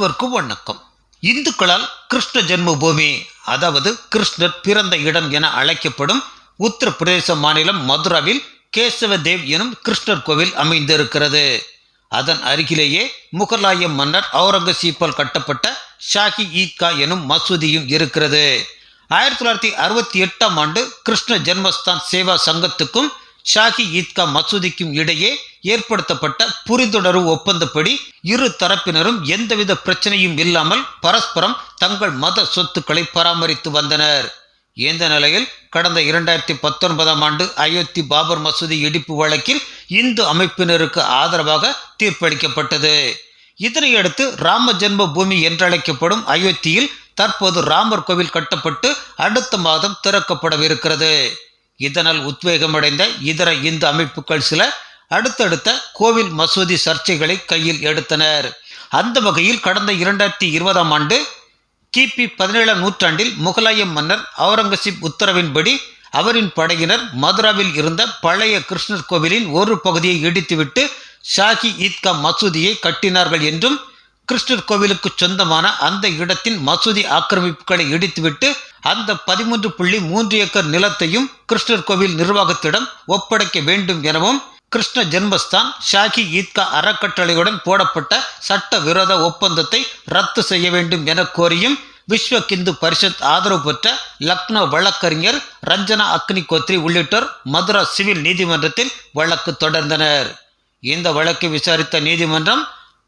அனைவருக்கும் வணக்கம். இந்துக்களால் கிருஷ்ண ஜென்மபூமி அதாவது கிருஷ்ணர் பிறந்த இடம் என அழைக்கப்படும் உத்தரப்பிரதேச மாநிலம் மதுராவில் கேசவ தேவ் எனும் கிருஷ்ணர் கோவில் அமைந்திருக்கிறது. அதன் அருகிலேயே முகலாய மன்னர் அவுரங்கசீப்பால் கட்டப்பட்ட ஷாஹி ஈத்கா எனும் மசூதியும் இருக்கிறது. ஆயிரத்தி தொள்ளாயிரத்தி அறுபத்தி எட்டாம் ஆண்டு கிருஷ்ண ஜென்மஸ்தான் சேவா சங்கத்துக்கும் ஷாஹி ஈத்கா மசூதிக்கும் இடையே ஏற்படுத்தப்பட்ட புரிந்துணர்வு ஒப்பந்தப்படி இரு தரப்பினரும் எந்தவித பிரச்சனையும் இல்லாமல் பரஸ்பரம் தங்கள் மத சொத்துக்களை பராமரித்து வந்தனர். இந்த நிலையில் கடந்த இரண்டாயிரத்தி பத்தொன்பதாம் ஆண்டு அயோத்தி பாபர் மசூதி இடிப்பு வழக்கில் இந்து அமைப்பினருக்கு ஆதரவாக தீர்ப்பளிக்கப்பட்டது. இதனையடுத்து ராம ஜென்ம பூமி என்றழைக்கப்படும் அயோத்தியில் தற்போது ராமர் கோவில் கட்டப்பட்டு அடுத்த மாதம் திறக்கப்படவிருக்கிறது. இதனால் உத்வேகமடைந்த இதர இந்து அமைப்புகள் சில அடுத்தடுத்த கோவில் மசூதி சர்ச்சைகளை கையில் எடுத்தனர். அந்த வகையில் கடந்த இரண்டாயிரத்தி இருபதாம் ஆண்டு கிபி பதினேழாம் நூற்றாண்டில் முகலாய மன்னர் அவுரங்கசீப் உத்தரவின்படி அவரின் படையினர் மதுராவில் இருந்த பழைய கிருஷ்ணர் கோவிலின் ஒரு பகுதியை இடித்துவிட்டு ஷாஹி ஈத்கா மசூதியை கட்டினார்கள் என்றும் கிருஷ்ணர் கோவிலுக்கு சொந்தமான அந்த இடத்தின் மசூதி ஆக்கிரமிப்புகளை இடித்துவிட்டு அந்த பதிமூன்று புள்ளி மூன்று ஏக்கர் நிலத்தையும் கிருஷ்ணர் கோவில் நிர்வாகத்திடம் ஒப்படைக்க வேண்டும் எனவும் கிருஷ்ண ஜென்மஸ்தான் ஷாகி ஈத்கா அறக்கட்டளையுடன் போடப்பட்ட சட்ட விரோத ஒப்பந்தத்தை ரத்து செய்ய வேண்டும் என கோரியும் விஸ்வ இந்து பரிஷத் ஆதரவு பெற்ற லக்னோ வழக்கறிஞர் ரஞ்சனா அக்னிகோத்ரி உள்ளிட்டோர் மதுரா சிவில் நீதிமன்றத்தில் வழக்கு தொடர்ந்தனர். இந்த வழக்கை விசாரித்த நீதிமன்றம்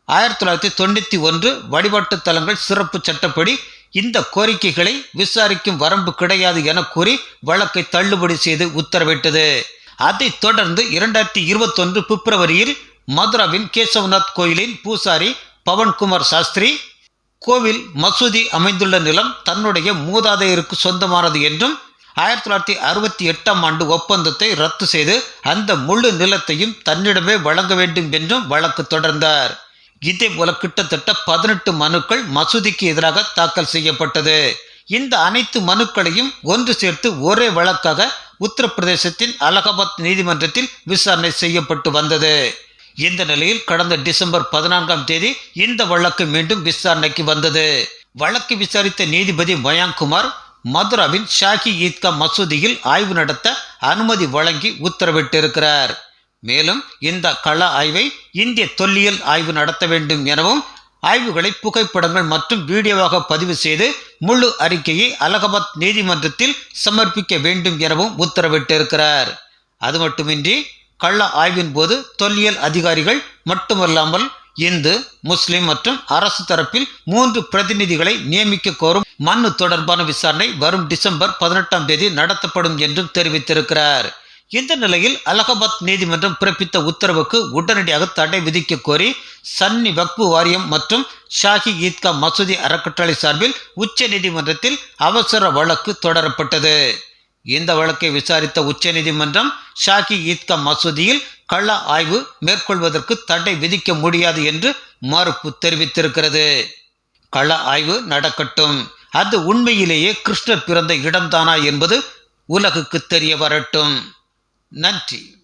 ஆயிரத்தி தொள்ளாயிரத்தி தொண்ணூற்றி ஒன்று வழிபாட்டு தலங்கள் சிறப்பு சட்டப்படி இந்த கோரிக்கைகளை விசாரிக்கும் வரம்பு கிடையாது என கூறி வழக்கை தள்ளுபடி செய்து உத்தரவிட்டது. அதைத் தொடர்ந்து இரண்டாயிரத்தி இருபத்தொன்று பிப்ரவரியில் மதுராவின் கேசவநாத் கோயிலின் பூசாரி பவன்குமார் சாஸ்திரி கோவில் மசூதி அமைந்துள்ள நிலம் தன்னுடைய மூதாதையருக்கு சொந்தமானது என்றும் ஆயிரத்தி தொள்ளாயிரத்தி அறுபத்தி எட்டாம் ஆண்டு ஒப்பந்தத்தை ரத்து செய்து அந்த முழு நிலத்தையும் தன்னிடமே வழங்க வேண்டும் என்றும் வழக்கு தொடர்ந்தார். இதே போல கிட்டத்தட்ட பதினெட்டு மனுக்கள் மசூதிக்கு எதிராக தாக்கல் செய்யப்பட்டது. இந்த அனைத்து மனுக்களையும் ஒன்று சேர்த்து ஒரே வழக்காக உத்தரப்பிரதேசத்தின் அலகாபாத் நீதிமன்றத்தில் விசாரணை செய்யப்பட்டு வந்தது. இந்த நிலையில் கடந்த டிசம்பர் பதினான்காம் தேதி இந்த வழக்கு மீண்டும் விசாரணைக்கு வந்தது. வழக்கு விசாரித்த நீதிபதி மயாங்குமார் மதுராவின் ஷாகி ஈத்கா மசூதியில் ஆய்வு நடத்த அனுமதி வழங்கி உத்தரவிட்டிருக்கிறார். மேலும் இந்த கள ஆய்வை இந்திய தொல்லியல் ஆய்வு நடத்த வேண்டும் எனவும் ஆய்வுகளை புகைப்படங்கள் மற்றும் வீடியோவாக பதிவு செய்து முழு அறிக்கையை அலகாபாத் நீதிமன்றத்தில் சமர்ப்பிக்க வேண்டும் எனவும் உத்தரவிட்டிருக்கிறார். அது மட்டுமின்றி கள்ள ஆய்வின் போது தொல்லியல் அதிகாரிகள் மட்டுமல்லாமல் இந்து முஸ்லிம் மற்றும் அரசு தரப்பில் மூன்று பிரதிநிதிகளை நியமிக்க கோரும் மண்ணு தொடர்பான விசாரணை வரும் டிசம்பர் பதினெட்டாம் தேதி நடத்தப்படும் என்றும் தெரிவித்திருக்கிறார். இந்த நிலையில் அலகாபாத் நீதிமன்றம் பிறப்பித்த உத்தரவுக்கு உடனடியாக தடை விதிக்க கோரி சன்னி வக்பு வாரியம் மற்றும் ஷாஹி ஈத்கா மசூதி அறக்கட்டளை சார்பில் உச்ச நீதிமன்றத்தில் அவசர வழக்கு தொடரப்பட்டது. இந்த வழக்கை விசாரித்த உச்சநீதிமன்றம் ஷாகி ஈத்கா மசூதியில் கள்ள ஆய்வு மேற்கொள்வதற்கு தடை விதிக்க முடியாது என்று மறுப்பு தெரிவித்திருக்கிறது. கள ஆய்வு நடக்கட்டும். அது உண்மையிலேயே கிருஷ்ணர் பிறந்த இடம்தானா என்பது உலகுக்கு தெரிய வரட்டும். ninety